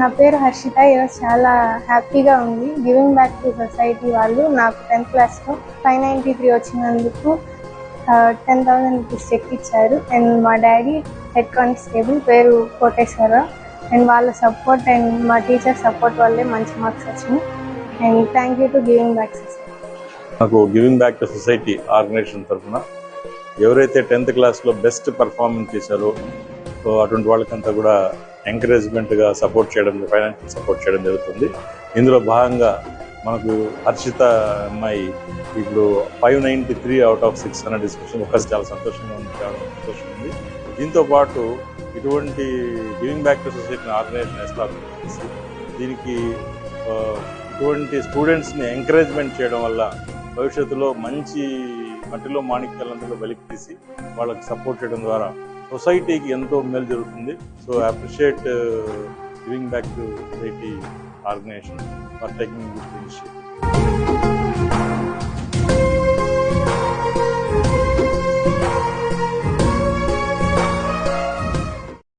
నా పేరు హర్షిత. ఈరోజు చాలా హ్యాపీగా ఉంది. గివింగ్ బ్యాక్ టు సొసైటీ వాళ్ళు నాకు టెన్త్ క్లాస్లో ఫైవ్ నైంటీ త్రీ వచ్చినందుకు టెన్ థౌసండ్ రూపీస్ చెక్ ఇచ్చారు. అండ్ మా డాడీ హెడ్ కానిస్టేబుల్ పేరు కోటేశ్వరరావు. అండ్ వాళ్ళ సపోర్ట్ అండ్ మా టీచర్ సపోర్ట్ వల్లే మంచి మార్క్స్ వచ్చినాయి. And thank you to giving back society నాకు giving back to society organization తరఫున ఎవరైతే టెన్త్ క్లాస్లో బెస్ట్ పర్ఫార్మెన్స్ చేశారో సో అటువంటి వాళ్ళకంతా కూడా ఎంకరేజ్మెంట్గా సపోర్ట్ చేయడం ఫైనాన్షియల్ సపోర్ట్ చేయడం జరుగుతుంది. ఇందులో భాగంగా మనకు హర్షిత అమ్మాయి ఇప్పుడు five ninety three out of six అన్న డిస్కషన్ ఒకసారి చాలా సంతోషంగా ఉంది చాలా సంతోషం ఉంది. దీంతో పాటు ఇటువంటి giving back to society organization establish చేసి దీనికి ఇటువంటి స్టూడెంట్స్ని ఎంకరేజ్మెంట్ చేయడం వల్ల భవిష్యత్తులో మంచి మట్టిలో మాణిక్యాలందరూ వెలికి తీసి వాళ్ళకి సపోర్ట్ చేయడం ద్వారా సొసైటీకి ఎంతో మేలు జరుగుతుంది. So appreciate giving back to society organization for taking this initiative